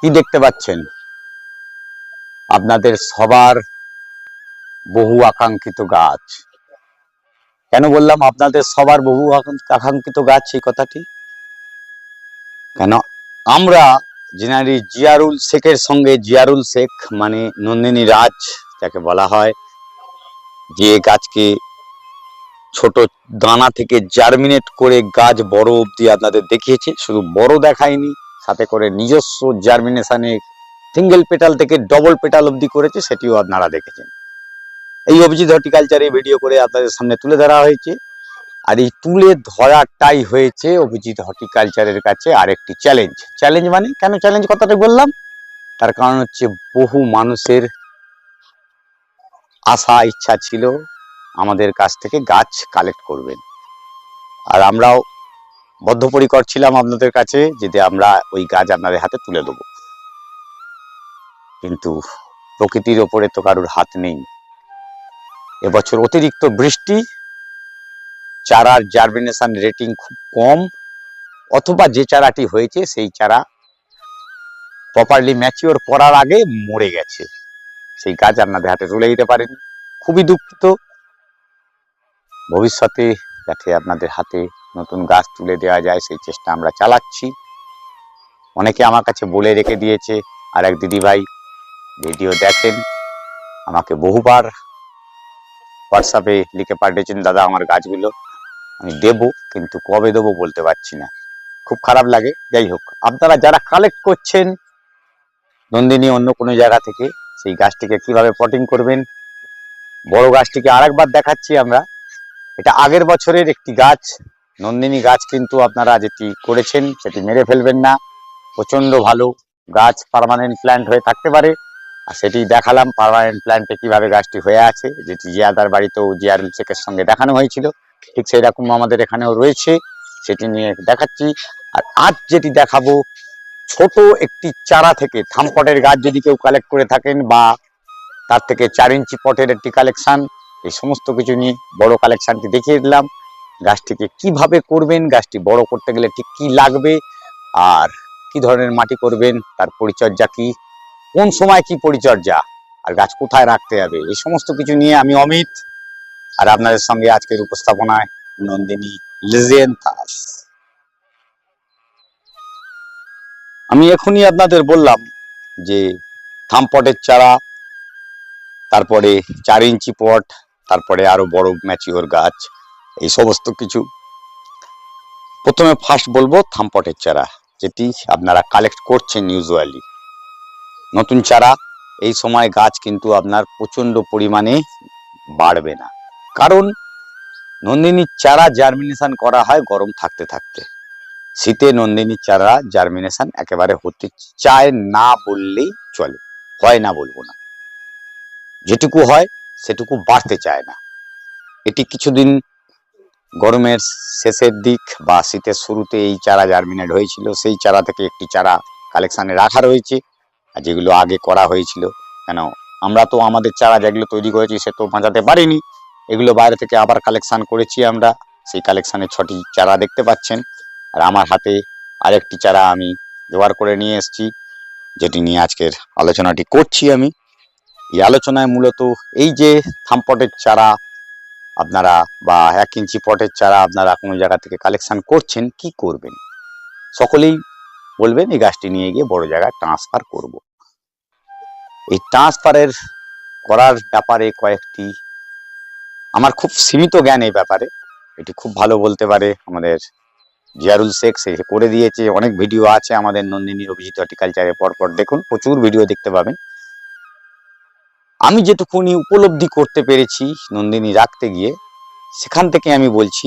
কি দেখতে পাচ্ছেন? আপনাদের সবার বহু আকাঙ্ক্ষিত গাছ। কেন বললাম আপনাদের সবার বহু আকাঙ্ক- আকাঙ্ক্ষিত গাছ এই কথাটি? কেন আমরা জেনারি জিয়ারুল শেখের সঙ্গে, জিয়ারুল শেখ মানে নন্দিনী রাজ, যাকে বলা হয়, যে গাছকে ছোট দানা থেকে জার্মিনেট করে গাছ বড় অবধি আপনাদের দেখিয়েছে। শুধু বড় দেখায়নি সাথে করে নিজস্ব জার্মিনেশনে সিঙ্গেল পেটাল থেকে ডবল পেটাল অবধি করেছে, সেটিও আপনারা দেখেছেন। এই অভিজিৎ হর্টিকালচারে ভিডিও করে আপনাদের সামনে তুলে ধরা হয়েছে। আর এই তুলে ধরাটাই হয়েছে অভিজিৎ হর্টিকালচারের কাছে আরেকটি চ্যালেঞ্জ চ্যালেঞ্জ মানে? কেন চ্যালেঞ্জ কথাটা বললাম? তার কারণ হচ্ছে বহু মানুষের আশা, ইচ্ছা ছিল আমাদের কাছ থেকে গাছ কালেক্ট করবেন। আর আমরাও বদ্ধপরিকর ছিলাম আপনাদের কাছে যদি আমরা ওই গাছ আপনাদের হাতে তুলে দেবো। কিন্তু প্রকৃতির ওপরে তো কারোর হাত নেই। এবছর অতিরিক্ত বৃষ্টি, চারার জার্মিনেশন রেটিং খুব কম, অথবা যে চারাটি হয়েছে সেই চারা প্রপারলি ম্যাচিওর করার আগে মরে গেছে। সেই গাছ আপনাদের হাতে তুলে দিতে পারেন। খুবই দুঃখিত। ভবিষ্যতে যাতে আপনাদের হাতে নতুন গাছ তুলে দেওয়া যায়, সেই চেষ্টা আমরা চালাচ্ছি। অনেকে আমার কাছে বলে রেখে দিয়েছে আর এক দিদিভাই ভিডিও দেখেন, আমাকে বহুবার হোয়াটসঅ্যাপে লিখে পাঠিয়েছেন, দাদা, আমার গাছগুলো আমি দেব, কিন্তু কবে দেবো বলতে পারছি না। খুব খারাপ লাগে। যাই হোক, আপনারা যারা কালেক্ট করছেন, নন্দিনী অন্য কোনো জায়গা থেকে, সেই গাছটিকে কীভাবে পটিং করবেন? বড় গাছটিকে আরেকবার দেখাচ্ছি আমরা। এটা আগের বছরের একটি গাছ। নন্দিনী গাছ কিন্তু আপনারা যেটি করেছেন, সেটি মেরে ফেলবেন না। প্রচণ্ড ভালো গাছ পার্মানেন্ট প্ল্যান্ট হয়ে থাকতে পারে। আর সেটি দেখালাম পারমানেন্ট প্ল্যান্টে কীভাবে গাছটি হয়ে আছে। যেটি জিয়াদার বাড়িতেও জিয়ারুল শেখের সঙ্গে দেখানো হয়েছিল, ঠিক সেই রকম আমাদের এখানেও রয়েছে। সেটি নিয়ে দেখাচ্ছি। আর আজ যেটি দেখাবো, ছোট একটি চারা থেকে থামপটের গাছ যদি কেউ কালেক্ট করে থাকেন বা তার থেকে চার ইঞ্চি পটের একটি কালেকশন এই সমস্ত কিছু নিয়ে বড় কালেকশনটি দেখিয়ে দিলাম। গাছটিকে কীভাবে করবেন, গাছটি বড় করতে গেলে ঠিক কি লাগবে, আর কি ধরনের মাটি করবেন, তার পরিচর্যা কি, কোন সময় কি পরিচর্যা, আর গাছ কোথায় রাখতে হবে, এই সমস্ত কিছু নিয়ে আমি অমিত, আর আপনাদের সঙ্গে আজকের উপস্থাপনায় নন্দিনী লিজেন্থাস। আমি এখনই আপনাদের বললাম যে থামপটের চারা, তারপরে চার ইঞ্চি পট তারপরে আরও বড় ম্যাচিওর গাছ, এই সমস্ত কিছু। প্রথমে ফার্স্ট বলব থামপটের চারা, যেটি আপনারা কালেক্ট করছেন ইউজুয়ালি নতুন চারা, এই সময় গাছ কিন্তু আপনার প্রচণ্ড পরিমাণে বাড়বে না। কারণ নন্দিনীর চারা জার্মিনেশন করা হয় গরম থাকতে থাকতে। শীতে নন্দিনীর চারা জার্মিনেশন একেবারে হতে চায় না বললেই চলে। হয় না বলব না। যেটুকু হয় সেটুকু বাড়তে চায় না। এটি কিছুদিন গরমের শেষের দিক বা শীতের শুরুতে এই চারা জার্মিনেট হয়েছিল। সেই চারা থেকে একটি চারা কালেকশানে রাখা রয়েছে, আর যেগুলো আগে করা হয়েছিল। কেন, আমরা তো আমাদের চারা যেগুলো তৈরি করেছি সে তো বাঁচাতে পারিনি। এগুলো বাইরে থেকে আবার কালেকশান করেছি আমরা। সেই কালেকশানে ছটি চারা দেখতে পাচ্ছেন। আর আমার হাতে আরেকটি চারা আমি জোগাড় করে নিয়ে এসেছি, যেটি নিয়ে আজকের আলোচনাটি করছি আমি। এই আলোচনায় মূলত এই যে থামপটের চারা আপনারা বা এক ইঞ্চি পটের চারা আপনারা কোনো জায়গা থেকে কালেকশান করছেন, কি করবেন সকলেই বলবেন এই গাছটি নিয়ে গিয়ে বড় জায়গায় ট্রান্সফার করব। এই ট্রান্সফারের করার ব্যাপারে কয়েকটি আমার খুব সীমিত জ্ঞান এই ব্যাপারে, এটি খুব ভালো বলতে পারে আমাদের জিয়ারুল শেখ, সে করে দিয়েছে, অনেক ভিডিও আছে আমাদের নন্দিনী অভিজিৎ হর্টিকালচারে পরপর, দেখুন প্রচুর ভিডিও দেখতে পাবেন আমি যেটুকুনি উপলব্ধি করতে পেরেছি নন্দিনী রাখতে গিয়ে, সেখান থেকে আমি বলছি,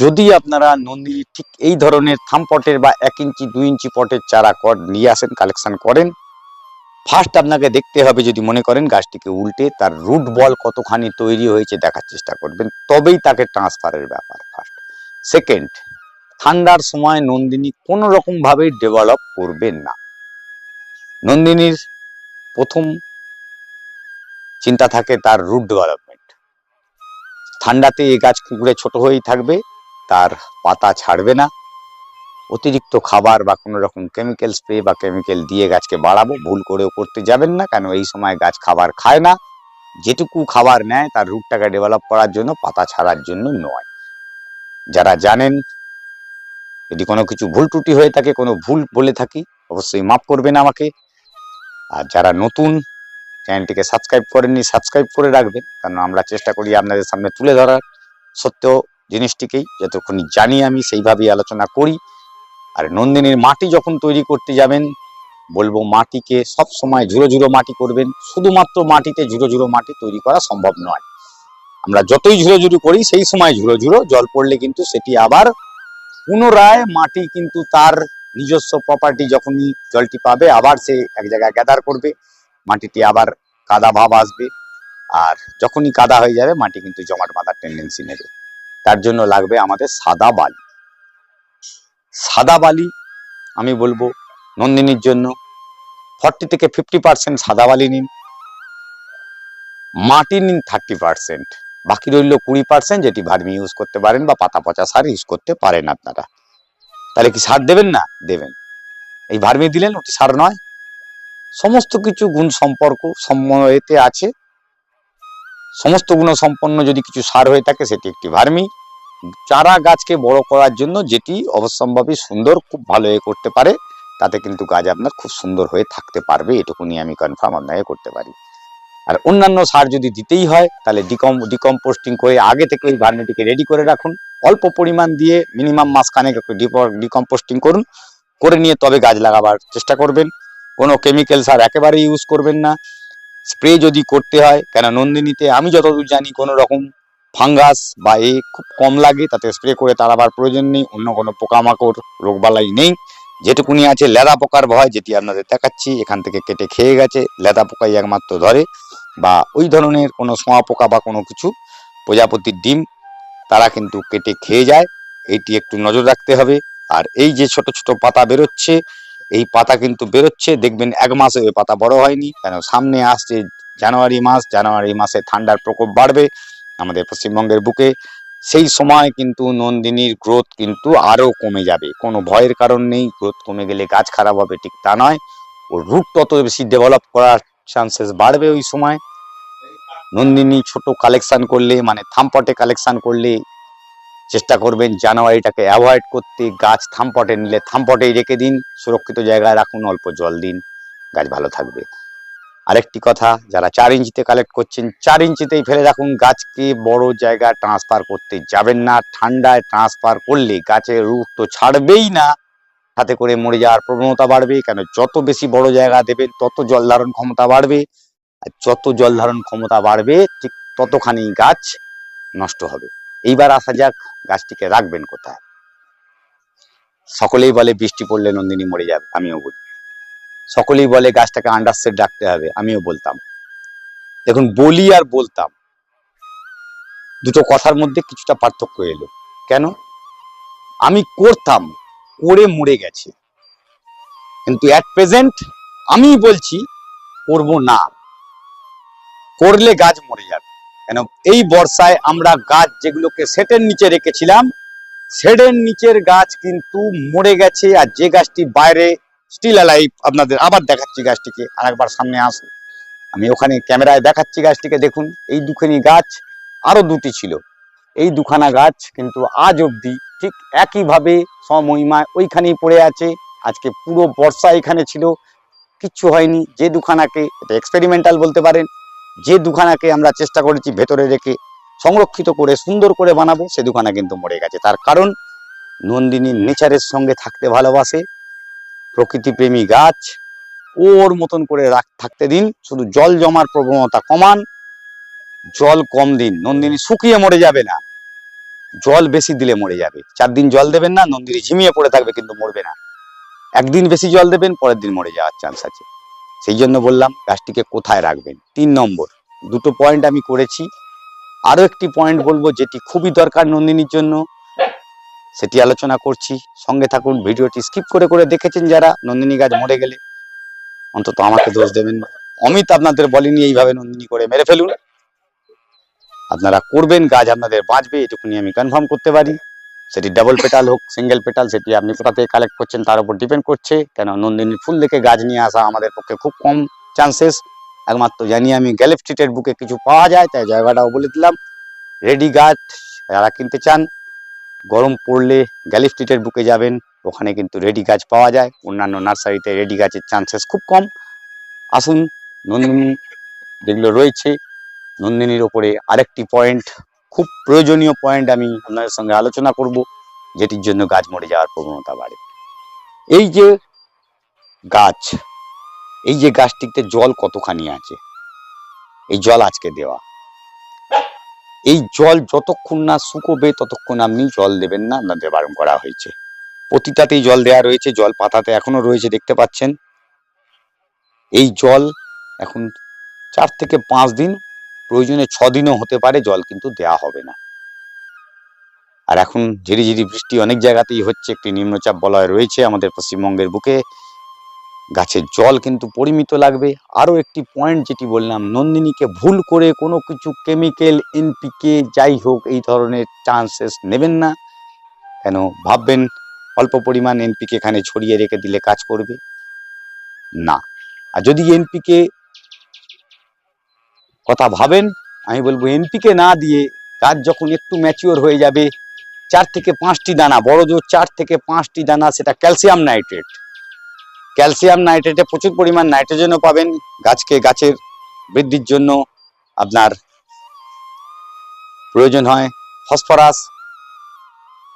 যদি আপনারা নন্দিনী ঠিক এই ধরনের থাম পটের বা এক ইঞ্চি, দুই ইঞ্চি পটের চারা নিয়ে আসেন, কালেকশন করেন ফার্স্ট আপনাকে দেখতে হবে যদি মনে করেন গাছটিকে উল্টে তার রুট বল কতখানি তৈরি হয়েছে দেখার চেষ্টা করবেন, তবেই তাকে ট্রান্সফারের ব্যাপার ফার্স্ট সেকেন্ড ঠান্ডার সময় নন্দিনী কোনো রকম ভাবেই ডেভেলপ করবেন না। নন্দিনীর প্রথম চিন্তা থাকে তার রুট ডেভেলপমেন্ট ঠান্ডাতে এই গাছ কুকুরে ছোট হয়েই থাকবে, তার পাতা ছাড়বে না। অতিরিক্ত খাবার বা কোনো রকম কেমিক্যাল স্প্রে বা কেমিক্যাল দিয়ে গাছকে বাড়াবো, ভুল করেও করতে যাবেন না, কেন এই সময় গাছ খাবার খায় না। যেটুকু খাবার নেয়, তার রুটটাকে ডেভেলপ করার জন্য, পাতা ছাড়ার জন্য নয়। যারা জানেন, যদি কোনো কিছু ভুল ত্রুটি হয়ে থাকে, কোনো ভুল বলে থাকি, অবশ্যই মাফ করবেন আমাকে। আর যারা নতুন চ্যানেলটিকে সাবস্ক্রাইব করেননি, সাবস্ক্রাইব করে রাখবেন, কারণ আমরা চেষ্টা করি আপনাদের সামনে তুলে ধরার। সত্য জিনিসটিকেই যতক্ষণ জানি আমি সেইভাবেই আলোচনা করি। আর নন্দিনীর মাটি যখন তৈরি করতে যাবেন, বলব মাটিকে সব সময় ঝুড়ো ঝুড়ো মাটি করবেন, শুধুমাত্র মাটিতে ঝুড়ো ঝুড়ো মাটি তৈরি করা সম্ভব নয়। আমরা যতই ঝুড়ো ঝুড়ো করি, সেই সময় ঝুড়ো ঝুড়ো জল পড়লে কিন্তু সেটি আবার পুনরায় মাটি কিন্তু তার নিজস্ব প্রপার্টি যখনই জলটি পাবে, আবার সে এক জায়গায় গ্যাদার করবে। মাটিটি আবার কাদা ভাব আসবে। আর যখনই কাদা হয়ে যাবে, মাটি কিন্তু জমাট বাঁধার টেন্ডেন্সি নেবে। তার জন্য লাগবে আমাদের সাদা বালি। সাদা বালি, আমি বলব নন্দিনীর জন্য। ফর্টি থেকে ফিফটি পার্সেন্ট সাদা বালি নিন। মাটি নিন থার্টি পার্সেন্ট বাকি রইল কুড়ি পার্সেন্ট যেটি ভার্মি ইউজ করতে পারেন বা পাতা পচা সার ইউজ করতে পারেন আপনারা। তাহলে কি সার দেবেন না? দেবেন। এই ভার্মি দিলেন, ওটি সার নয়। সমস্ত কিছু গুণ সম্পর্ক সময়েতে আছে। সমস্ত গুণ সম্পন্ন যদি কিছু সার হয়ে থাকে, সেটি একটি ভার্মি। চারা গাছকে বড় করার জন্য যেটি অবশ্যম্ভাবী সুন্দর, খুব ভালো এ করতে পারে। তাতে কিন্তু গাছ আপনার খুব সুন্দর হয়ে থাকতে পারবে, এটুকুনি আমি কনফার্ম আপনাকে করতে পারি। আর অন্যান্য সার যদি দিতেই হয়, তাহলে ডিকম ডিকম্পোস্টিং করে আগে থেকে ওই ভার্মিটিকে রেডি করে রাখুন। অল্প পরিমাণ দিয়ে মিনিমাম মাসখানেক ডিকম্পোস্টিং করুন। করে নিয়ে তবে গাছ লাগাবার চেষ্টা করবেন। কোনো কেমিক্যাল সার একেবারে ইউজ করবেন না। স্প্রে যদি করতে হয় কেন নন্দিনীতে আমি যতদূর জানি কোনো রকম ফাঙ্গাস বা এ খুব কম লাগে, তাতে স্প্রে করে তাড়াবার প্রয়োজন নেই, অন্য কোনো পোকামাকড়, রোগবালাই নেই। যেটুকুনি আছে লেদা পোকার ভয়, যেটি আপনাদের দেখাচ্ছি, এখান থেকে কেটে খেয়ে গেছে, লেদা পোকাই একমাত্র ধরে। বা ওই ধরনের কোনো সোঁয়া পোকা বা কোনো কিছু, প্রজাপতির ডিম, তারা কিন্তু কেটে খেয়ে যায়। এটি একটু নজর রাখতে হবে। আর এই যে ছোট ছোট পাতা বেরোচ্ছে এই পাতা কিন্তু বেরোচ্ছে, দেখবেন এক মাসে ওই পাতা বড় হয়নি, কেন সামনে আসছে জানুয়ারি মাস, জানুয়ারি মাসে ঠান্ডার প্রকোপ বাড়বে আমাদের পশ্চিমবঙ্গের বুকে। সেই সময় কিন্তু নন্দিনীর গ্রোথ কিন্তু আরও কমে যাবে, কোনো ভয়ের কারণ নেই, গ্রোথ কমে গেলে গাছ খারাপ হবে, ঠিক তা নয়। ওর রুট তত বেশি ডেভেলপ করার চান্সেস বাড়বে ওই সময়। নন্দিনী ছোট কালেকশান করলে মানে থামপটে কালেকশান করলে চেষ্টা করবেন জানুয়ারিটাকে অ্যাভয়েড করতে, গাছ থামপটে নিলে থামপটেই রেখে দিন, সুরক্ষিত জায়গায় রাখুন, অল্প জল দিন, গাছ ভালো থাকবে। আরেকটি কথা, যারা চার ইঞ্চিতে কালেক্ট করছেন, চার ইঞ্চিতেই ফেলে রাখুন, গাছকে বড় জায়গায় ট্রান্সফার করতে যাবেন না, ঠান্ডায় ট্রান্সফার করলে গাছের রুট তো ছাড়বেই না তাতে করে মরে যাওয়ার প্রবণতা বাড়বে, কেন যত বেশি বড় জায়গা দেবেন, তত জল ধারণ ক্ষমতা বাড়বে, আর যত জল ধারণ ক্ষমতা বাড়বে, ঠিক ততখানি গাছ নষ্ট হবে। এইবার আসা যাক, গাছটিকে রাখবেন কোথায়। সকলেই বলে, বৃষ্টি পড়লে নন্দিনী মরে যাবে, আমিও বলি। সকলেই বলে, গাছটাকে আন্ডারসেট রাখতে হবে, আমিও বলতাম। দেখুন, বলি আর বলতাম। দুটো কথার মধ্যে কিছুটা পার্থক্য এলো। কেন? আমি করতাম, করে মরে গেছে। কিন্তু অ্যাট প্রেজেন্ট আমি বলছি, করব না। করলে গাছ মরে যাবে। কেন? এই বর্ষায় আমরা গাছ যেগুলোকে সেটের নিচে রেখেছিলাম শেডের নিচের গাছ কিন্তু মরে গেছে আর যে গাছটি বাইরে স্টিল অ্যালাইভ আপনাদের আবার দেখাচ্ছি গাছটিকে, আরেকবার সামনে আসুন। আমি ওখানে ক্যামেরায় দেখাচ্ছি গাছটিকে, দেখুন, এই দুখানি গাছ আরও দুটি ছিল। এই দুখানা গাছ কিন্তু আজ অবধি ঠিক একইভাবে সমহিমায় ওইখানেই পড়ে আছে। আজকে পুরো বর্ষা এখানে ছিল, কিচ্ছু হয়নি। যে দুখানাকে, এটা এক্সপেরিমেন্টাল বলতে পারেন যে দুখানাকে আমরা চেষ্টা করেছি ভেতরে রেখে সংরক্ষিত করে, সুন্দর করে বানাবো, সে দুখানা কিন্তু মরে গেছে। তার কারণ, নন্দিনী নেচারের সঙ্গে থাকতে ভালোবাসে, প্রকৃতিপ্রেমী গাছ, ওর মতন করে রাখ থাকতে দিন, শুধু জল জমার প্রবণতা কমান, জল কম দিন। নন্দিনী শুকিয়ে মরে যাবে না। জল বেশি দিলে মরে যাবে। চার দিন জল দেবেন না, নন্দিনী ঝিমিয়ে পড়ে থাকবে কিন্তু মরবে না। একদিন বেশি জল দেবেন, পরের দিন মরে যাওয়ার চান্স আছে। সেই জন্য বললাম গাছটিকে কোথায় রাখবেন? তিন নম্বর, দুটো পয়েন্ট আমি করেছি। আরও একটি পয়েন্ট বলব যেটি খুবই দরকার নন্দিনীর জন্য। সেটি আলোচনা করছি। সঙ্গে থাকুন, ভিডিওটি স্কিপ করে করে দেখেছেন যারা, নন্দিনী গাছ মরে গেলে। অন্তত আমাকে দোষ দেবেন অমিত আপনাদের বলেনি এইভাবে নন্দিনী করে মেরে ফেলুন। আপনারা করবেন, গাছ আপনাদের বাঁচবে, এটুকুনি আমি কনফার্ম করতে পারি। সেটি ডাবল পেটাল হোক সিঙ্গেল পেটাল সেটি আপনি কোথা থেকে কালেক্ট করছেন তার উপর ডিপেন্ড করছে। কেন? নন্দিনীর ফুল দেখে গাছ নিয়ে আসা আমাদের পক্ষে খুব কম চান্সেস একমাত্র জানি আমি গ্যালেপ স্ট্রিটের বুকে কিছু পাওয়া যায়, তাই জায়গাটাও বলে দিলাম। রেডি গাছ যারা কিনতে চান, গরম পড়লে গ্যালেপ স্ট্রিটের বুকে যাবেন, ওখানে কিন্তু রেডি গাছ পাওয়া যায়। অন্যান্য নার্সারিতে রেডি গাছের চান্সেস খুব কম। আসুন, নন্দিনী যেগুলো রয়েছে, নন্দিনীর ওপরে আরেকটি পয়েন্ট খুব প্রয়োজনীয় পয়েন্ট আমি আপনাদের সঙ্গে আলোচনা করব, যেটির জন্য গাছ মরে যাওয়ার প্রবণতা বাড়ে। এই যে গাছ, এই যে গাছটিতে জল কতখানি আছে? এই জল আজকে দেওয়া। এই জল যতক্ষণ না শুকোবে, ততক্ষণ আপনি জল দেবেন না, আপনাদের বারণ করা হয়েছে। প্রতিটাতেই জল দেওয়া রয়েছে, জল পাতাতে এখনও রয়েছে, দেখতে পাচ্ছেন। এই জল এখন চার থেকে পাঁচ দিন প্রয়োজনে ছ দিনও হতে পারে, জল কিন্তু দেয়া হবে না। আর এখন ঝিরি ঝিরি বৃষ্টি অনেক জায়গাতেই হচ্ছে, একটি নিম্নচাপ বলয় রয়েছে আমাদের পশ্চিমবঙ্গের বুকে। গাছের জল কিন্তু পরিমিত লাগবে। আরও একটি পয়েন্ট যেটি বললাম, নন্দিনীকে ভুল করে কোনো কিছু কেমিক্যাল এনপিকে যাই হোক, এই ধরনের চান্সেস নেবেন না। কেন ভাববেন, অল্প পরিমাণ এনপিকে এখানে ছড়িয়ে রেখে দিলে কাজ করবে? না। আর যদি এনপিকে কথা ভাবেন, আমি বলব এনপিকে না দিয়ে গাছ যখন একটু ম্যাচিওর হয়ে যাবে, চার থেকে পাঁচটি দানা, বড় জোর চার থেকে পাঁচটি দানা, সেটা ক্যালসিয়াম নাইট্রেট ক্যালসিয়াম নাইট্রেটে প্রচুর পরিমাণ নাইট্রোজেনও পাবেন, গাছকে গাছের বৃদ্ধির জন্য আপনার প্রয়োজন হয় ফসফরাস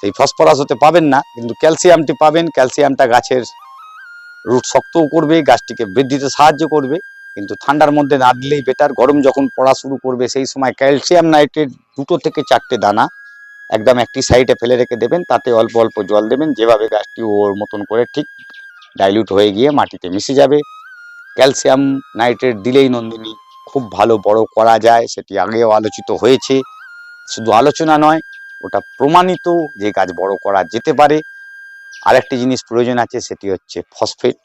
সেই ফসফরাস হতে পাবেন না, কিন্তু ক্যালসিয়ামটি পাবেন ক্যালসিয়ামটা গাছের রুট শক্তও করবে, গাছটিকে বৃদ্ধিতে সাহায্য করবে। কিন্তু ঠান্ডার মধ্যে না দিলেই বেটার গরম যখন পড়া শুরু করবে, সেই সময় ক্যালসিয়াম নাইট্রেট দুটো থেকে চারটে দানা একদম একটি সাইডে ফেলে রেখে দেবেন, তাতে অল্প অল্প জল দেবেন, যেভাবে গাছটি ওর মতন করে ঠিক ডাইলিউট হয়ে গিয়ে মাটিতে মিশে যাবে। ক্যালসিয়াম নাইট্রেট দিলেই নন্দিনী খুব ভালো বড় করা যায়, সেটি আগেও আলোচিত হয়েছে। শুধু আলোচনা নয়, ওটা প্রমাণিত যে গাছ বড় করা যেতে পারে। আরেকটি জিনিস প্রয়োজন আছে, সেটি হচ্ছে ফসফেট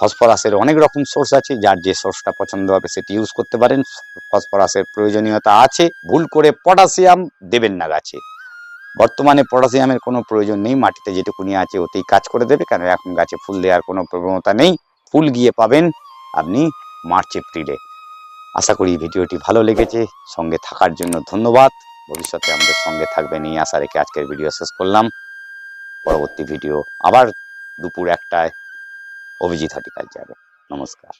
ফসফরাসের অনেক রকম সোর্স আছে, যার যে সোর্সটা পছন্দ হবে সেটি ইউজ করতে পারেন। ফসফরাসের প্রয়োজনীয়তা আছে, ভুল করে পটাশিয়াম দেবেন না গাছে। বর্তমানে পটাশিয়ামের কোনো প্রয়োজন নেই, মাটিতে যেটুকুনি আছে ওতেই কাজ করে দেবে কারণ এখন গাছে ফুল দেওয়ার কোনো প্রবণতা নেই। ফুল গিয়ে পাবেন আপনি মার্চ, এপ্রিলে। আশা করি ভিডিওটি ভালো লেগেছে, সঙ্গে থাকার জন্য ধন্যবাদ। ভবিষ্যতে আমাদের সঙ্গে থাকবেন এই আশা রেখে আজকের ভিডিও শেষ করলাম। পরবর্তী ভিডিও আবার দুপুর একটায়। অভিজিৎ হর্টিকালচারে নমস্কার